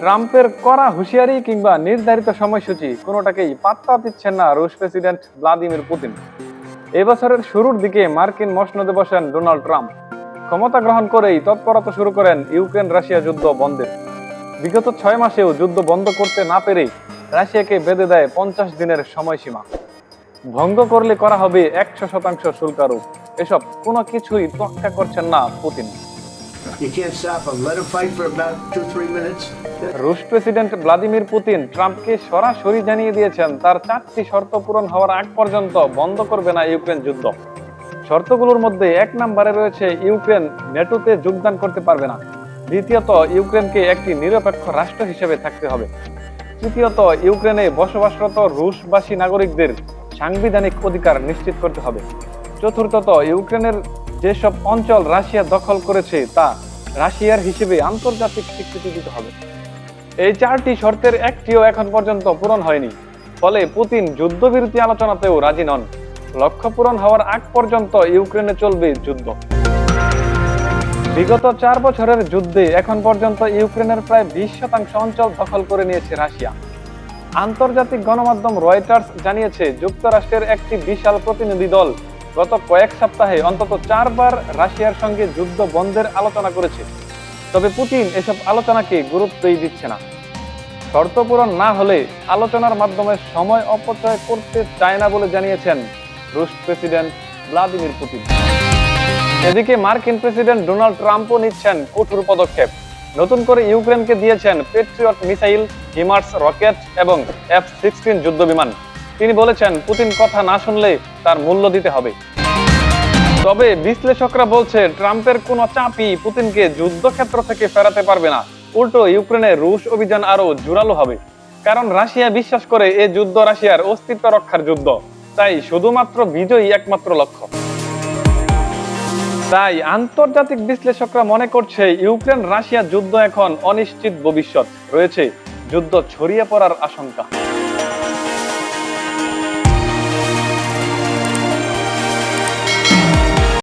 ট্রাম্পের করা হুঁশিয়ারি কিংবা নির্ধারিত সময়সূচি, কোনোটাকেই পাত্তা দিচ্ছেন না রুশ প্রেসিডেন্ট ভ্লাদিমির পুতিন। এবছরের শুরুর দিকে মার্কিন মসনদে বসেন ডোনাল্ড ট্রাম্প। ক্ষমতা গ্রহণ করেই তৎপরতা শুরু করেন ইউক্রেন রাশিয়া যুদ্ধ বন্ধের বিগত ছয় মাসেও যুদ্ধ বন্ধ করতে না পেরেই রাশিয়াকে বেঁধে দেয় পঞ্চাশ দিনের সময়সীমা। ভঙ্গ করলে করা হবে একশো শতাংশ শুল্কারোপ। এসব কোনো কিছুই তোয়াক্কা করছেন না Putin. You can't stop them. Let them fight for about two, three minutes. রুশ প্রেসিডেন্ট ভ্লাদিমির পুতিন ট্রাম্পকে সরাসরি জানিয়ে দিয়েছেন তার চারটি শর্ত পূরণ হওয়ার আগ পর্যন্ত বন্ধ করবে না ইউক্রেন যুদ্ধ শর্তগুলোর মধ্যে এক নম্বরে রয়েছে ইউক্রেন নেটোতে যোগদান করতে পারবে না দ্বিতীয়ত ইউক্রেনকে একটি নিরপেক্ষ রাষ্ট্র হিসেবে থাকতে হবে তৃতীয়ত ইউক্রেনে বসবাসরত রুশবাসী নাগরিকদের সাংবিধানিক অধিকার নিশ্চিত করতে হবে চতুর্থত ইউক্রেনের যেসব অঞ্চল রাশিয়া দখল করেছে, তা রাশিয়ার হিসেবে আন্তর্জাতিক স্বীকৃতি দিতে হবে। এই চারটি শর্তের একটিও এখন পর্যন্ত পূরণ হয়নি। ফলে পুতিন যুদ্ধবিরতি আলোচনাতেও রাজি নন। লক্ষ্য পূরণ হওয়ার আগ পর্যন্ত ইউক্রেনে চলবে যুদ্ধ। বিগত চার বছরের যুদ্ধে এখন পর্যন্ত ইউক্রেনের প্রায় বিশ শতাংশ অঞ্চল দখল করে নিয়েছে রাশিয়া। আন্তর্জাতিক গণমাধ্যম রয়টার্স জানিয়েছে, যুক্তরাষ্ট্রের একটি বিশাল প্রতিনিধি দল গত কয়েক সপ্তাহে অন্তত চারবার রাশিয়ার সঙ্গে যুদ্ধ বন্ধের আলোচনা করেছে। তবে পুতিন এসব আলোচনাকে গুরুত্বই দিচ্ছে না। শর্ত পূরণ না হলে আলোচনার মাধ্যমে সময় অপচয় করতে চায় না বলে জানিয়েছেন রুশ প্রেসিডেন্ট ভ্লাদিমির পুতিন। এদিকে মার্কিন প্রেসিডেন্ট ডোনাল্ড ট্রাম্পও নিচ্ছেন কঠোর পদক্ষেপ। নতুন করে ইউক্রেনকে দিয়েছেন পেট্রিয়ট মিসাইল, হিমার্স রকেট এবং এফ সিক্সটিন যুদ্ধ বিমান তিনি বলেছেন, পুতিন কথা না শুনলে তার মূল্য দিতে হবে। তবে বিশ্লেষকরা বলছে ট্রাম্পের কোনো চাপই পুতিনকে যুদ্ধক্ষেত্র থেকে ফেরাতে পারবে না। উল্টো ইউক্রেনে রুশ অভিযান আরও জোরালো হবে। কারণ রাশিয়া বিশ্বাস করে এ যুদ্ধ রাশিয়ার অস্তিত্ব রক্ষার যুদ্ধ। তাই শুধুমাত্র বিজয়ী একমাত্র লক্ষ্য। তাই আন্তর্জাতিক বিশ্লেষকরা মনে করছে, ইউক্রেন রাশিয়া যুদ্ধ এখন অনিশ্চিত ভবিষ্যৎ। রয়েছে যুদ্ধ ছড়িয়ে পড়ার আশঙ্কা।